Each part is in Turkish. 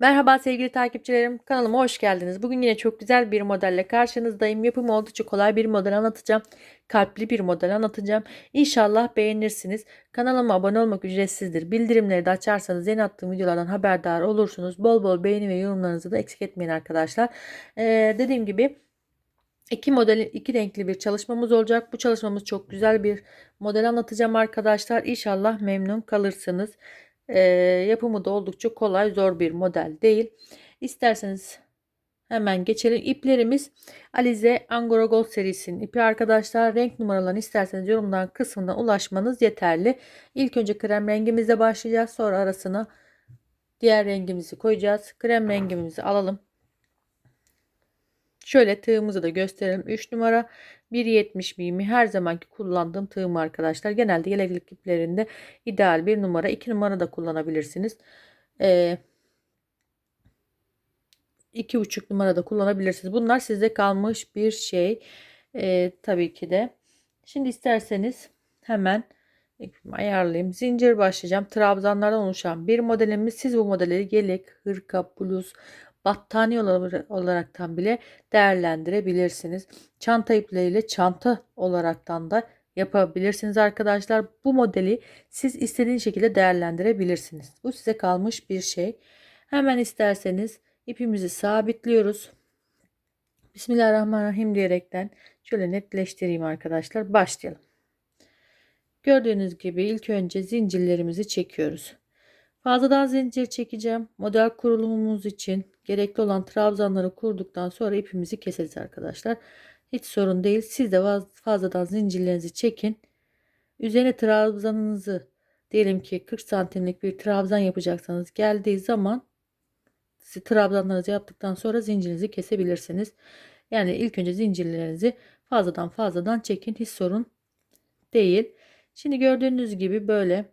Merhaba sevgili takipçilerim. Kanalıma hoş geldiniz. Bugün yine çok güzel bir modelle karşınızdayım. Yapımı oldukça kolay bir model anlatacağım. Kalpli bir model anlatacağım. İnşallah beğenirsiniz. Kanalıma abone olmak ücretsizdir. Bildirimleri de açarsanız yeni attığım videolardan haberdar olursunuz. Bol bol beğeni ve yorumlarınızı da eksik etmeyin arkadaşlar. Ee, dediğim gibi iki modeli iki renkli bir çalışmamız olacak. Bu çalışmamız çok güzel bir model anlatacağım arkadaşlar. İnşallah memnun kalırsınız. E, yapımı da oldukça kolay, zor bir model değil. İsterseniz hemen geçelim. İplerimiz Alize Angora Gold serisinin ipi arkadaşlar. Renk numaralarını isterseniz yorumdan kısmından ulaşmanız yeterli. İlk önce krem rengimizle başlayacağız. Sonra arasına diğer rengimizi koyacağız. Krem rengimizi alalım. Şöyle tığımızı da gösterelim. 3 numara 1.70 mimi her zamanki kullandığım tığım arkadaşlar. Genelde yeleklik iplerinde ideal bir numara 2 numara da kullanabilirsiniz. Ee, 2,5 numara da kullanabilirsiniz. Bunlar size kalmış bir şey. Ee, tabii ki de. Şimdi isterseniz hemen ayarlayayım. Zincir başlayacağım. Trabzanlardan oluşan bir modelimiz. Siz bu modelleri yelek, hırka, bluz, battaniye olaraktan bile değerlendirebilirsiniz. Çanta ipleriyle çanta olaraktan da yapabilirsiniz arkadaşlar. Bu modeli siz istediğiniz şekilde değerlendirebilirsiniz. Bu size kalmış bir şey. Hemen isterseniz ipimizi sabitliyoruz. Bismillahirrahmanirrahim diyerekten şöyle netleştireyim arkadaşlar. Başlayalım. Gördüğünüz gibi ilk önce zincirlerimizi çekiyoruz. Fazladan zincir çekeceğim. Model kurulumumuz için gerekli olan trabzanları kurduktan sonra ipimizi keseriz arkadaşlar. Hiç sorun değil. Siz de fazladan zincirlerinizi çekin. Üzerine trabzanınızı diyelim ki 40 santimlik bir trabzan yapacaksanız geldiği zaman trabzanlarınızı yaptıktan sonra zincirinizi kesebilirsiniz. Yani ilk önce zincirlerinizi fazladan fazladan çekin. Hiç sorun değil. Şimdi gördüğünüz gibi böyle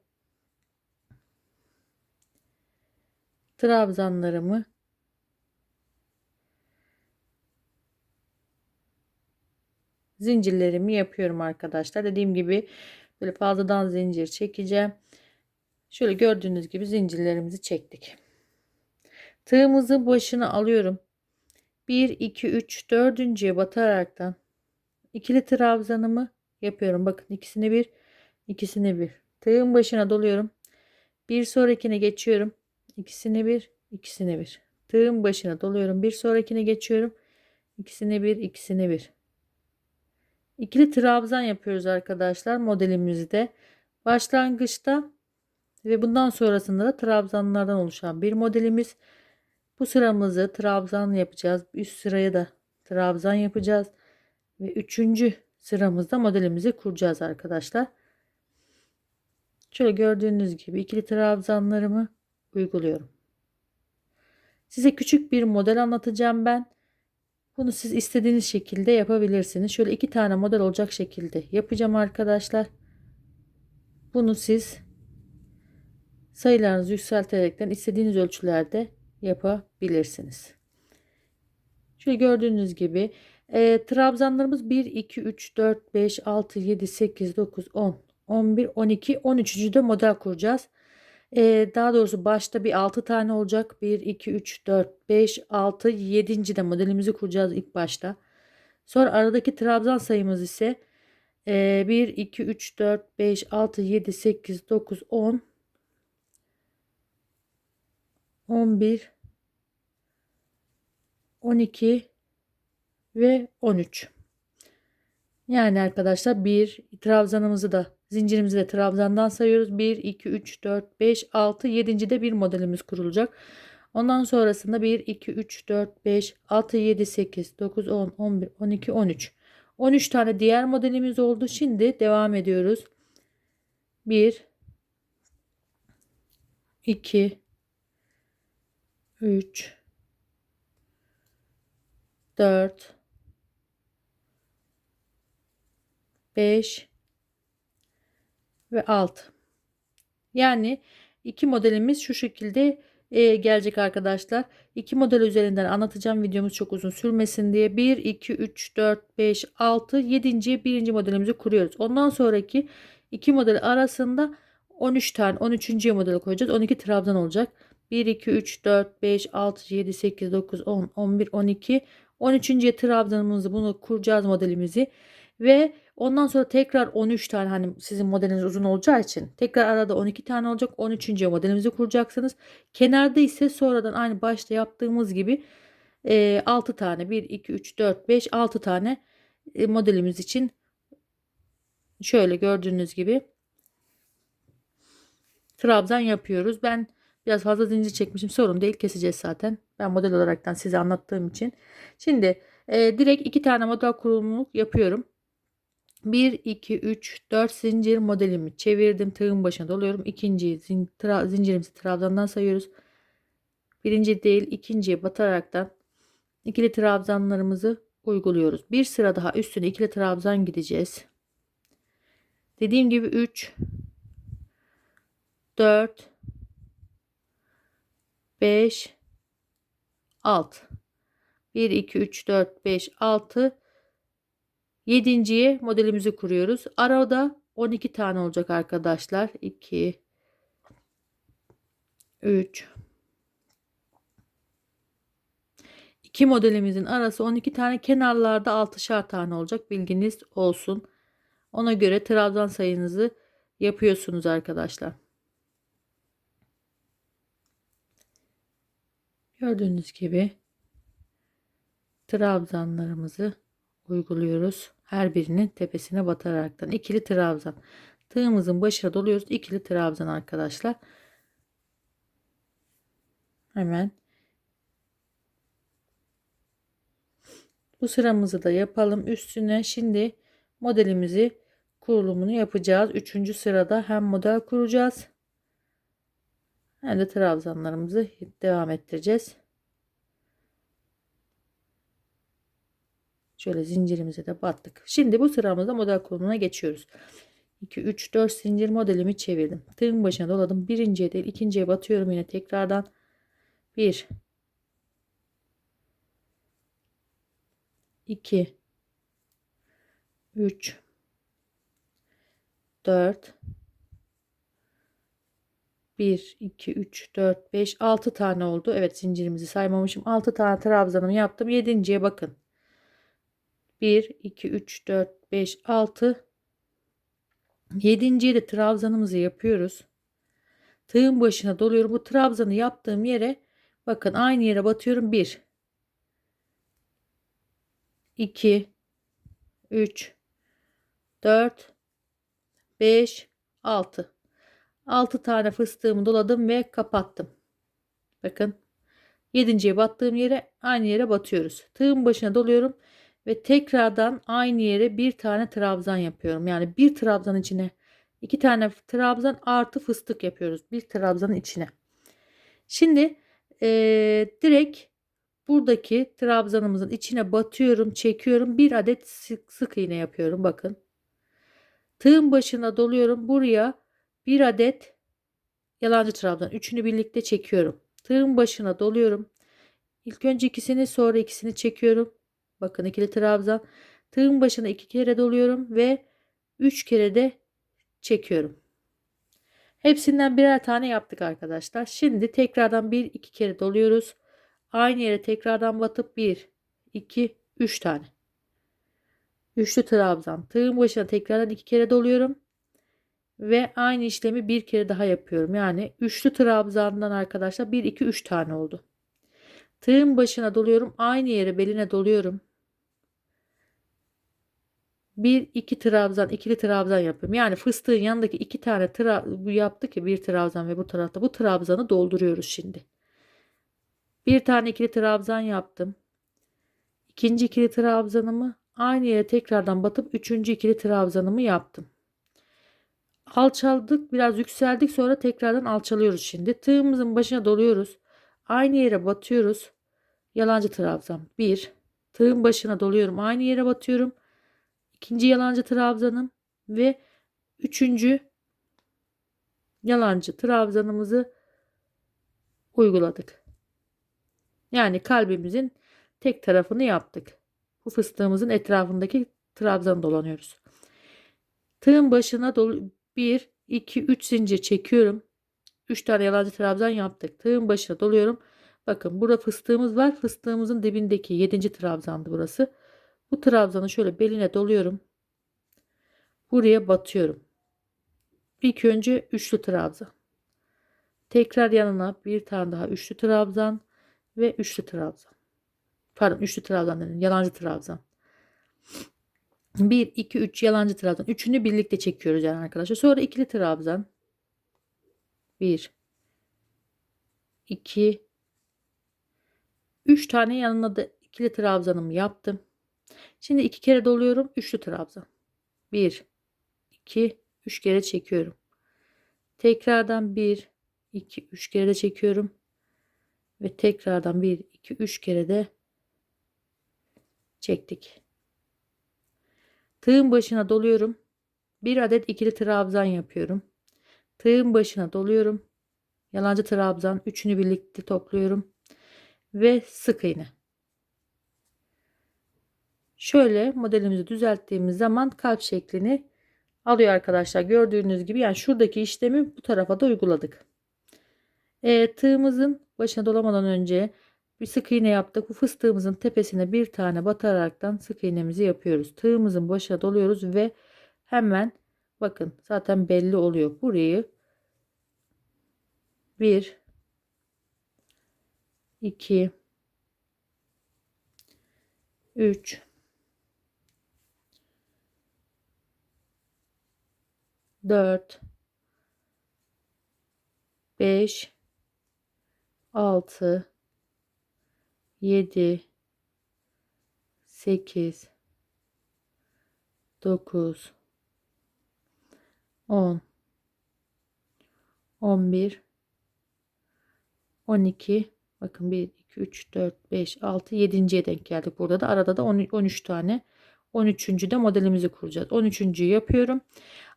trabzanlarımı zincirlerimi yapıyorum arkadaşlar. Dediğim gibi böyle fazladan zincir çekeceğim. Şöyle gördüğünüz gibi zincirlerimizi çektik. Tığımızın başını alıyorum. 1 2 3 dördüncüye bataraktan ikili trabzanımı yapıyorum. Bakın ikisini bir, ikisini bir. Tığın başına doluyorum. Bir sonrakine geçiyorum. İkisini bir, ikisini bir. Tığın başına doluyorum. Bir sonrakine geçiyorum. İkisini bir, ikisini bir. İkili trabzan yapıyoruz arkadaşlar modelimizde. Başlangıçta ve bundan sonrasında da trabzanlardan oluşan bir modelimiz. Bu sıramızı trabzan yapacağız. Üst sıraya da trabzan yapacağız. Ve üçüncü sıramızda modelimizi kuracağız arkadaşlar. Şöyle gördüğünüz gibi ikili trabzanlarımı uyguluyorum. Size küçük bir model anlatacağım ben. Bunu siz istediğiniz şekilde yapabilirsiniz. Şöyle iki tane model olacak şekilde yapacağım arkadaşlar. Bunu siz sayılarınızı yükselterekten istediğiniz ölçülerde yapabilirsiniz. Şöyle gördüğünüz gibi e, trabzanlarımız 1, 2, 3, 4, 5, 6, 7, 8, 9, 10, 11, 12, 13. de model kuracağız. Ee, daha doğrusu başta bir 6 tane olacak. 1, 2, 3, 4, 5, 6, 7. de modelimizi kuracağız ilk başta. Sonra aradaki trabzan sayımız ise e, 1, 2, 3, 4, 5, 6, 7, 8, 9, 10, 11, 12 ve 13. Yani arkadaşlar bir trabzanımızı da zincirimizi de trabzandan sayıyoruz. 1, 2, 3, 4, 5, 6, 7. de bir modelimiz kurulacak. Ondan sonrasında 1, 2, 3, 4, 5, 6, 7, 8, 9, 10, 11, 12, 13. 13 tane diğer modelimiz oldu. Şimdi devam ediyoruz. 1, 2, 3, 4, 5 ve 6. Yani iki modelimiz şu şekilde e, gelecek arkadaşlar. İki model üzerinden anlatacağım videomuz çok uzun sürmesin diye 1 2 3 4 5 6 7. birinci modelimizi kuruyoruz. Ondan sonraki iki model arasında 13 tane 13. modeli koyacağız. 12 trabzan olacak. 1, 2, 3, 4, 5, 6, 7, 8, 9, 10, 11, 12. 13. trabzanımızı bunu kuracağız modelimizi. Ve ondan sonra tekrar 13 tane hani sizin modeliniz uzun olacağı için tekrar arada 12 tane olacak. 13. modelimizi kuracaksınız. Kenarda ise sonradan aynı başta yaptığımız gibi e, 6 tane 1, 2, 3, 4, 5, 6 tane e, modelimiz için şöyle gördüğünüz gibi trabzan yapıyoruz. Ben biraz fazla zincir çekmişim. Sorun değil keseceğiz zaten. Ben model olaraktan size anlattığım için. Şimdi e, direkt iki tane model kurulumu yapıyorum. 1, 2, 3, 4 zincir modelimi çevirdim. Tığın başına doluyorum. İkinciyi zin, tra, zincirimizi trabzandan sayıyoruz. Birinci değil ikinciye bataraktan ikili trabzanlarımızı uyguluyoruz. Bir sıra daha üstüne ikili trabzan gideceğiz. Dediğim gibi 3 4 5 6 1 2 3 4 5 6 Yedinciye modelimizi kuruyoruz. Arada 12 tane olacak arkadaşlar. 2 3 İki modelimizin arası 12 tane kenarlarda 6'şar tane olacak. Bilginiz olsun. Ona göre trabzan sayınızı yapıyorsunuz arkadaşlar. Gördüğünüz gibi trabzanlarımızı uyguluyoruz. Her birinin tepesine bataraktan ikili trabzan. Tığımızın başına doluyoruz. ikili trabzan arkadaşlar. Hemen bu sıramızı da yapalım. Üstüne şimdi modelimizi kurulumunu yapacağız. Üçüncü sırada hem model kuracağız hem de trabzanlarımızı devam ettireceğiz. Şöyle zincirimize de battık. Şimdi bu sıramızda model kurulumuna geçiyoruz. 2, 3, 4 zincir modelimi çevirdim. Tığın başına doladım. Birinciye değil ikinciye batıyorum yine tekrardan. 1 2 3 4 1 2 3 4 5 6 tane oldu. Evet zincirimizi saymamışım. 6 tane trabzanımı yaptım. 7.ye bakın. 1 2 3 4 5 6 7. de trabzanımızı yapıyoruz. Tığın başına doluyorum. Bu trabzanı yaptığım yere bakın aynı yere batıyorum. 1 2 3 4 5 6 6 tane fıstığımı doladım ve kapattım. Bakın 7.ye battığım yere aynı yere batıyoruz. Tığın başına doluyorum ve tekrardan aynı yere bir tane trabzan yapıyorum. Yani bir trabzan içine iki tane trabzan artı fıstık yapıyoruz. Bir trabzanın içine. Şimdi ee, direkt buradaki trabzanımızın içine batıyorum, çekiyorum. Bir adet sık, sık iğne yapıyorum. Bakın. Tığın başına doluyorum. Buraya bir adet yalancı trabzan. Üçünü birlikte çekiyorum. Tığın başına doluyorum. İlk önce ikisini sonra ikisini çekiyorum. Bakın ikili trabzan. Tığın başına iki kere doluyorum ve üç kere de çekiyorum. Hepsinden birer tane yaptık arkadaşlar. Şimdi tekrardan bir iki kere doluyoruz. Aynı yere tekrardan batıp bir, iki, üç tane. Üçlü trabzan. Tığın başına tekrardan iki kere doluyorum. Ve aynı işlemi bir kere daha yapıyorum. Yani üçlü trabzandan arkadaşlar 1 2 3 tane oldu. Tığın başına doluyorum. Aynı yere beline doluyorum. Bir iki trabzan, ikili trabzan yapıyorum. Yani fıstığın yanındaki iki tane tra bu yaptı ki bir trabzan ve bu tarafta bu trabzanı dolduruyoruz şimdi. Bir tane ikili trabzan yaptım. İkinci ikili trabzanımı aynı yere tekrardan batıp üçüncü ikili trabzanımı yaptım. Alçaldık, biraz yükseldik sonra tekrardan alçalıyoruz şimdi. Tığımızın başına doluyoruz. Aynı yere batıyoruz. Yalancı trabzan. 1. Tığın başına doluyorum. Aynı yere batıyorum. İkinci yalancı trabzanım ve üçüncü yalancı trabzanımızı uyguladık. Yani kalbimizin tek tarafını yaptık. Bu fıstığımızın etrafındaki trabzanı dolanıyoruz. Tığın başına dolu 1 2 3 zincir çekiyorum. 3 tane yalancı trabzan yaptık. Tığın başına doluyorum. Bakın burada fıstığımız var. Fıstığımızın dibindeki 7. trabzandı burası. Bu trabzanı şöyle beline doluyorum. Buraya batıyorum. İlk önce üçlü trabzan. Tekrar yanına bir tane daha üçlü trabzan ve üçlü trabzan. Pardon üçlü trabzan dedim. Yalancı trabzan. 1, 2, 3 yalancı trabzan. Üçünü birlikte çekiyoruz yani arkadaşlar. Sonra ikili trabzan. 1, 2, 3 tane yanına da ikili trabzanımı yaptım. Şimdi iki kere doluyorum. Üçlü trabzan. 1, 2, 3 kere çekiyorum. Tekrardan 1, 2, 3 kere de çekiyorum. Ve tekrardan 1, 2, 3 kere de çektik. Tığın başına doluyorum. Bir adet ikili trabzan yapıyorum. Tığın başına doluyorum. Yalancı trabzan. Üçünü birlikte topluyorum. Ve sık iğne. Şöyle modelimizi düzelttiğimiz zaman kalp şeklini alıyor arkadaşlar. Gördüğünüz gibi yani şuradaki işlemi bu tarafa da uyguladık. E, tığımızın başına dolamadan önce bir sık iğne yaptık. Bu fıstığımızın tepesine bir tane bataraktan sık iğnemizi yapıyoruz. Tığımızın başına doluyoruz ve hemen bakın zaten belli oluyor. Burayı 1 2 3 4 5 6 7 8 9 10 11 12 bakın 1 2 3 4 5 6 7.ye denk geldik burada da. Arada da 13 tane. 13. de modelimizi kuracağız. 13. yapıyorum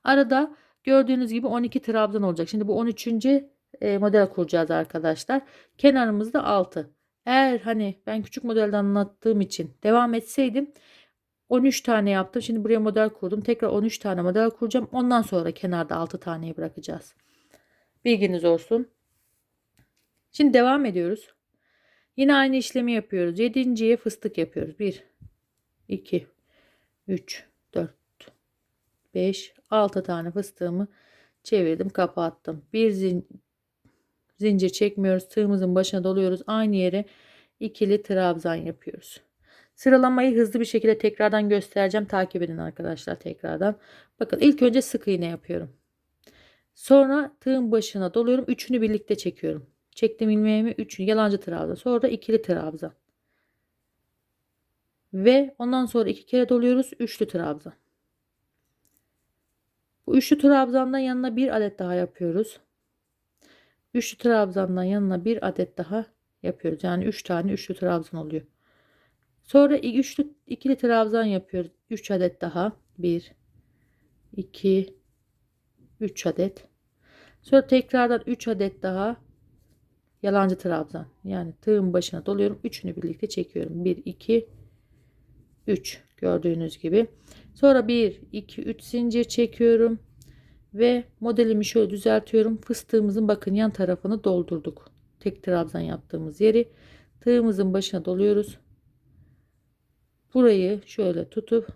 arada gördüğünüz gibi 12 trabzan olacak şimdi bu 13. E, model kuracağız arkadaşlar kenarımızda 6 eğer hani ben küçük modelde anlattığım için devam etseydim 13 tane yaptım. Şimdi buraya model kurdum. Tekrar 13 tane model kuracağım. Ondan sonra kenarda 6 taneyi bırakacağız. Bilginiz olsun. Şimdi devam ediyoruz. Yine aynı işlemi yapıyoruz. 7.ye fıstık yapıyoruz. 1 2 3 4 5 6 tane fıstığımı çevirdim, kapattım. Bir zin zincir çekmiyoruz. Tığımızın başına doluyoruz. Aynı yere ikili trabzan yapıyoruz. Sıralamayı hızlı bir şekilde tekrardan göstereceğim. Takip edin arkadaşlar tekrardan. Bakın ilk önce sık iğne yapıyorum. Sonra tığın başına doluyorum. Üçünü birlikte çekiyorum. Çektim ilmeğimi. Üçünü yalancı trabzan. Sonra da ikili trabzan. Ve ondan sonra iki kere doluyoruz. Üçlü trabzan. Üçlü trabzandan yanına bir adet daha yapıyoruz. Üçlü trabzandan yanına bir adet daha yapıyoruz. Yani üç tane üçlü trabzan oluyor. Sonra üçlü ikili trabzan yapıyoruz. 3 adet daha. 1 2 3 adet. Sonra tekrardan 3 adet daha yalancı trabzan. Yani tığın başına doluyorum. Üçünü birlikte çekiyorum. 1 2 3 gördüğünüz gibi. Sonra 1 2 3 zincir çekiyorum. Ve modelimi şöyle düzeltiyorum. Fıstığımızın bakın yan tarafını doldurduk. Tek trabzan yaptığımız yeri tığımızın başına doluyoruz. Burayı şöyle tutup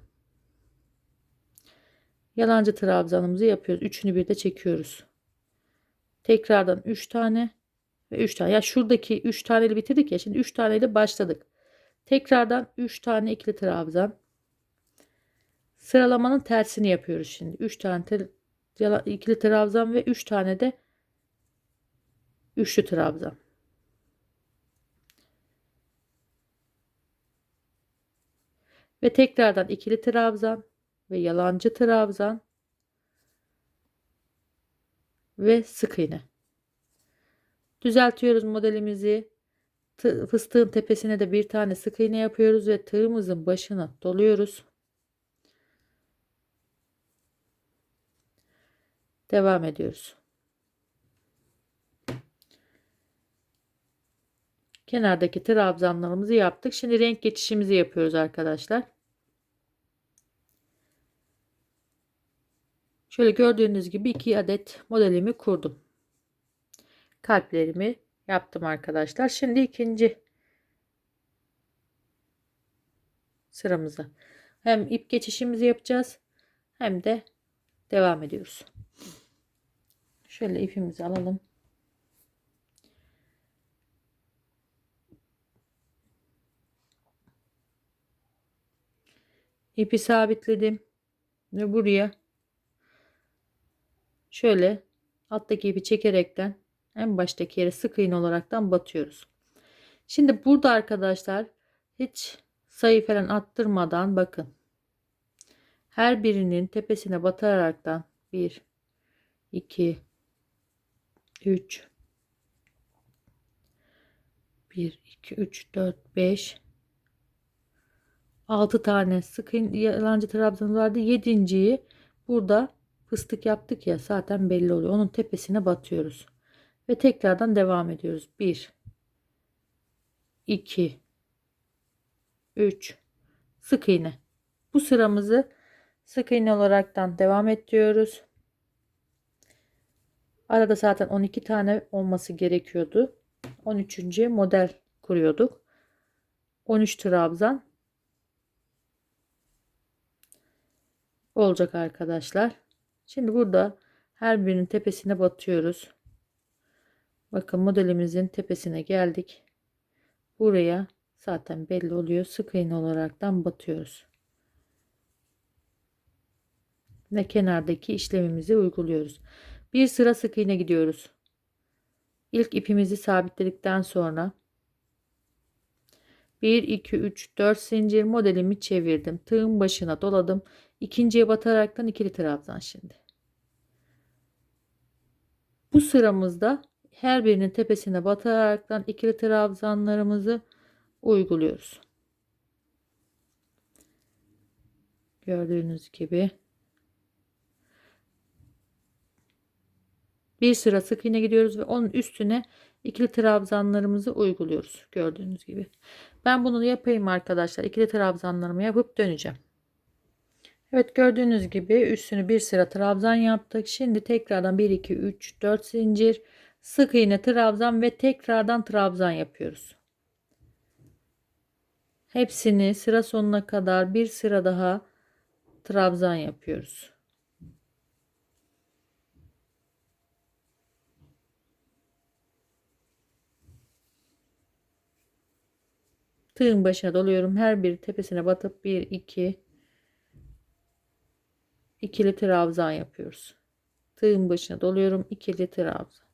yalancı trabzanımızı yapıyoruz. Üçünü bir de çekiyoruz. Tekrardan 3 tane ve 3 tane. Ya şuradaki 3 taneyle bitirdik ya. Şimdi 3 taneyle başladık. Tekrardan 3 tane ikili trabzan. Sıralamanın tersini yapıyoruz şimdi. 3 tane ikili trabzan ve 3 tane de üçlü trabzan. Ve tekrardan ikili trabzan ve yalancı trabzan ve sık iğne. Düzeltiyoruz modelimizi. Fıstığın tepesine de bir tane sık iğne yapıyoruz ve tığımızın başına doluyoruz. Devam ediyoruz. Kenardaki trabzanlarımızı yaptık. Şimdi renk geçişimizi yapıyoruz arkadaşlar. Şöyle gördüğünüz gibi iki adet modelimi kurdum. kalplerimi yaptım arkadaşlar. Şimdi ikinci sıramıza hem ip geçişimizi yapacağız hem de devam ediyoruz. Şöyle ipimizi alalım. İpi sabitledim ve buraya şöyle alttaki ipi çekerekten en baştaki yere sık iğne olaraktan batıyoruz. Şimdi burada arkadaşlar hiç sayı falan attırmadan bakın. Her birinin tepesine bataraktan 1 2 3 1 2 3 4 5 6 tane sık yalancı trabzan vardı. 7.yi burada fıstık yaptık ya zaten belli oluyor. Onun tepesine batıyoruz. Ve tekrardan devam ediyoruz. 1 2 3 sık iğne. Bu sıramızı sık iğne olaraktan devam ettiriyoruz. Arada zaten 12 tane olması gerekiyordu. 13. model kuruyorduk. 13 trabzan olacak arkadaşlar. Şimdi burada her birinin tepesine batıyoruz. Bakın modelimizin tepesine geldik. Buraya zaten belli oluyor. Sık iğne olaraktan batıyoruz. Ve kenardaki işlemimizi uyguluyoruz. Bir sıra sık iğne gidiyoruz. İlk ipimizi sabitledikten sonra 1 2 3 4 zincir modelimi çevirdim. Tığın başına doladım. İkinciye bataraktan ikili trabzan şimdi. Bu sıramızda her birinin tepesine bataraktan ikili trabzanlarımızı uyguluyoruz. Gördüğünüz gibi bir sıra sık iğne gidiyoruz ve onun üstüne ikili trabzanlarımızı uyguluyoruz. Gördüğünüz gibi. Ben bunu yapayım arkadaşlar. İkili trabzanlarımı yapıp döneceğim. Evet gördüğünüz gibi üstünü bir sıra trabzan yaptık. Şimdi tekrardan 1 2 3 4 zincir sık iğne trabzan ve tekrardan trabzan yapıyoruz. Hepsini sıra sonuna kadar bir sıra daha trabzan yapıyoruz. Tığın başına doluyorum. Her bir tepesine batıp 1 2 ikili trabzan yapıyoruz. Tığın başına doluyorum. ikili trabzan.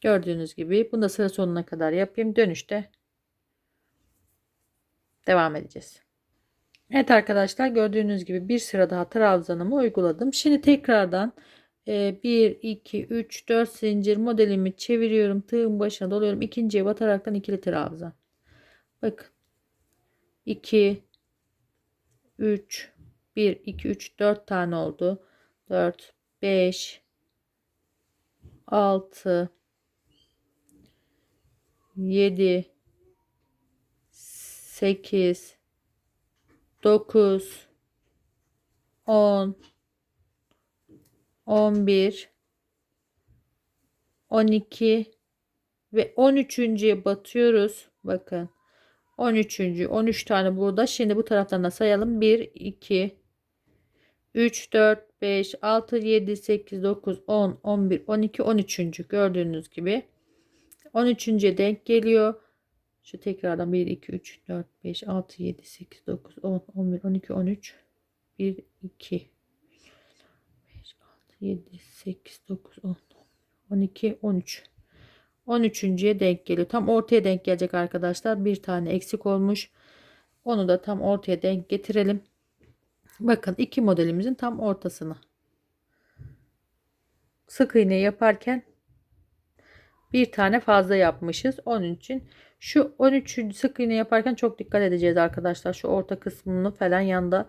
Gördüğünüz gibi bunu da sıra sonuna kadar yapayım. Dönüşte devam edeceğiz. Evet arkadaşlar gördüğünüz gibi bir sıra daha trabzanımı uyguladım. Şimdi tekrardan 1 2 3 4 zincir modelimi çeviriyorum. Tığın başına doluyorum. İkinciye bataraktan ikili trabzan. Bakın. 2 3 1 2 3 4 tane oldu. 4 5 6 7 8 9 10 11 12 ve 13.ye batıyoruz. Bakın. 13. 13 tane burada. Şimdi bu taraftan da sayalım. 1 2 3 4 5 6 7 8 9 10 11 12 13. gördüğünüz gibi 13.ye denk geliyor. Şu tekrardan 1 2 3 4 5 6 7 8 9 10 11 12 13 1 2 7, 8, 9, 10, 12, 13. 13.ye denk geliyor. Tam ortaya denk gelecek arkadaşlar. Bir tane eksik olmuş. Onu da tam ortaya denk getirelim. Bakın iki modelimizin tam ortasını. Sık iğne yaparken bir tane fazla yapmışız. Onun için şu 13. sık iğne yaparken çok dikkat edeceğiz arkadaşlar. Şu orta kısmını falan yanda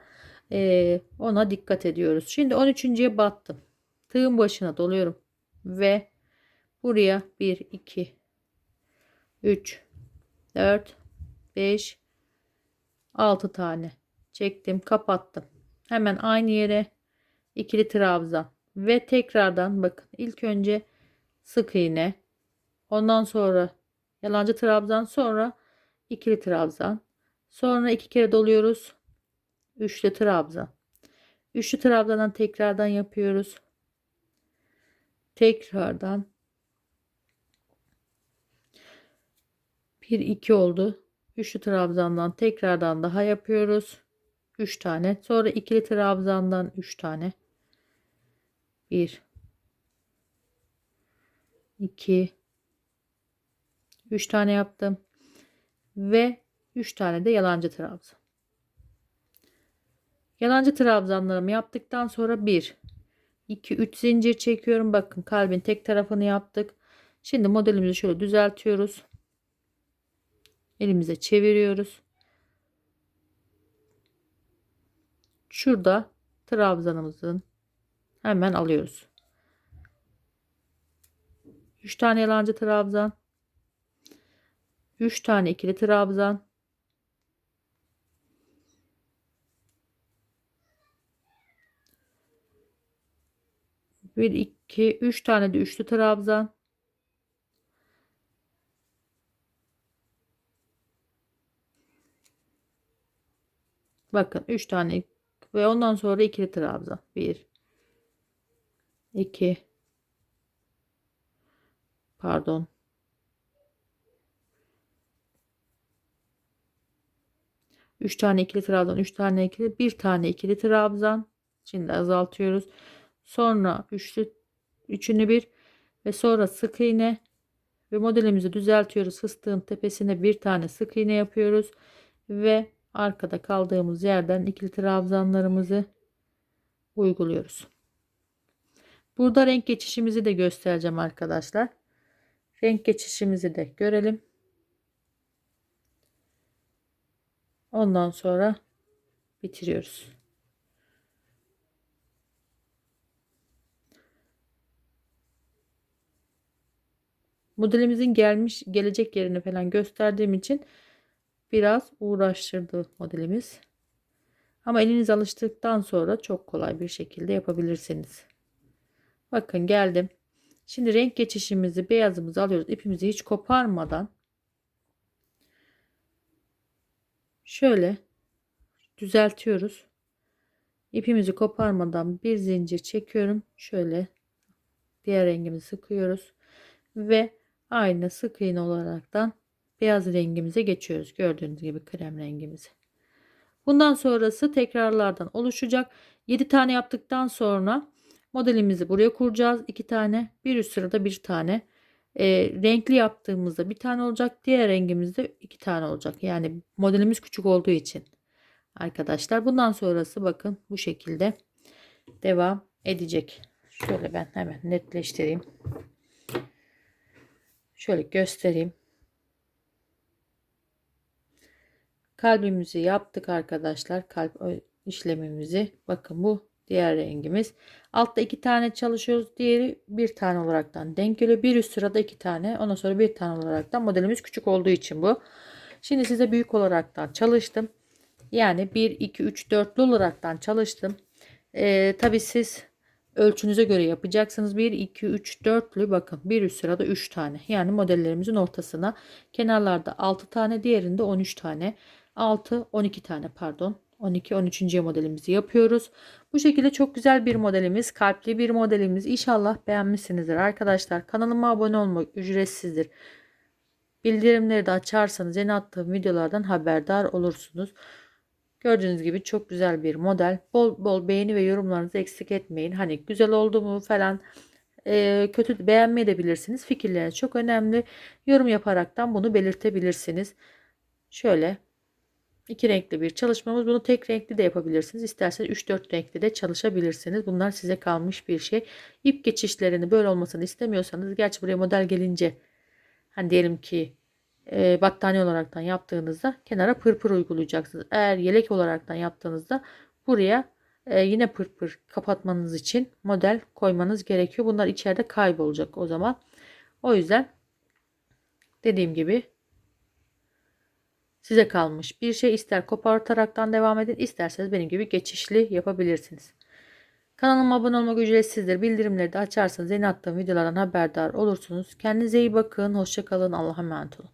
e, ona dikkat ediyoruz. Şimdi 13.ye battım tığın başına doluyorum ve buraya 1 2 3 4 5 6 tane çektim kapattım hemen aynı yere ikili trabzan ve tekrardan bakın ilk önce sık iğne ondan sonra yalancı trabzan sonra ikili trabzan sonra iki kere doluyoruz. Üçlü trabzan. Üçlü trabzandan tekrardan yapıyoruz. Tekrardan. 1 2 oldu. Üçlü trabzandan tekrardan daha yapıyoruz. 3 tane. Sonra ikili trabzandan 3 tane. 1 2 3 tane yaptım. Ve 3 tane de yalancı trabzan. Yalancı trabzanlarımı yaptıktan sonra 1 2 3 zincir çekiyorum. Bakın kalbin tek tarafını yaptık. Şimdi modelimizi şöyle düzeltiyoruz. Elimize çeviriyoruz. Şurada trabzanımızın hemen alıyoruz. 3 tane yalancı trabzan 3 tane ikili trabzan. Bir iki üç tane de üçlü trabzan. Bakın üç tane ve ondan sonra ikili trabzan. Bir iki. Pardon üç tane ikili trabzan üç tane ikili bir tane ikili trabzan. Şimdi azaltıyoruz. Sonra üçlü üçünü bir ve sonra sık iğne ve modelimizi düzeltiyoruz. Fıstığın tepesine bir tane sık iğne yapıyoruz ve arkada kaldığımız yerden ikili trabzanlarımızı uyguluyoruz. Burada renk geçişimizi de göstereceğim arkadaşlar. Renk geçişimizi de görelim ondan sonra bitiriyoruz modelimizin gelmiş gelecek yerini falan gösterdiğim için biraz uğraştırdı modelimiz. Ama eliniz alıştıktan sonra çok kolay bir şekilde yapabilirsiniz. Bakın geldim. Şimdi renk geçişimizi beyazımızı alıyoruz. İpimizi hiç koparmadan şöyle düzeltiyoruz. İpimizi koparmadan bir zincir çekiyorum. Şöyle diğer rengimizi sıkıyoruz ve aynı sık iğne olaraktan beyaz rengimize geçiyoruz. Gördüğünüz gibi krem rengimizi. Bundan sonrası tekrarlardan oluşacak. 7 tane yaptıktan sonra modelimizi buraya kuracağız. 2 tane bir üst sırada bir tane. E, renkli yaptığımızda bir tane olacak. Diğer rengimizde iki tane olacak. Yani modelimiz küçük olduğu için. Arkadaşlar bundan sonrası bakın bu şekilde devam edecek. Şöyle ben hemen netleştireyim. Şöyle göstereyim. Kalbimizi yaptık arkadaşlar. Kalp işlemimizi. Bakın bu diğer rengimiz. Altta iki tane çalışıyoruz. Diğeri bir tane olaraktan denk geliyor. Bir üst sırada iki tane. Ondan sonra bir tane olaraktan. Modelimiz küçük olduğu için bu. Şimdi size büyük olaraktan çalıştım. Yani 1, 2, 3, 4'lü olaraktan çalıştım. Ee, Tabi siz ölçünüze göre yapacaksınız. 1, 2, 3, 4'lü bakın bir üst sırada 3 tane. Yani modellerimizin ortasına kenarlarda 6 tane diğerinde 13 tane. 6, 12 tane pardon. 12, 13. modelimizi yapıyoruz. Bu şekilde çok güzel bir modelimiz. Kalpli bir modelimiz. İnşallah beğenmişsinizdir arkadaşlar. Kanalıma abone olmak ücretsizdir. Bildirimleri de açarsanız yeni attığım videolardan haberdar olursunuz. Gördüğünüz gibi çok güzel bir model. Bol bol beğeni ve yorumlarınızı eksik etmeyin. Hani güzel oldu mu falan e, kötü beğenmeyebilirsiniz. Fikirleriniz çok önemli. Yorum yaparaktan bunu belirtebilirsiniz. Şöyle iki renkli bir çalışmamız. Bunu tek renkli de yapabilirsiniz. İsterseniz 3-4 renkli de çalışabilirsiniz. Bunlar size kalmış bir şey. İp geçişlerini böyle olmasını istemiyorsanız gerçi buraya model gelince hani diyelim ki e, battaniye olaraktan yaptığınızda kenara pırpır uygulayacaksınız. Eğer yelek olaraktan yaptığınızda buraya e, yine pırpır kapatmanız için model koymanız gerekiyor. Bunlar içeride kaybolacak o zaman. O yüzden dediğim gibi Size kalmış bir şey ister kopartaraktan devam edin isterseniz benim gibi geçişli yapabilirsiniz. Kanalıma abone olmak ücretsizdir. Bildirimleri de açarsanız yeni attığım videolardan haberdar olursunuz. Kendinize iyi bakın. Hoşçakalın. Allah'a emanet olun.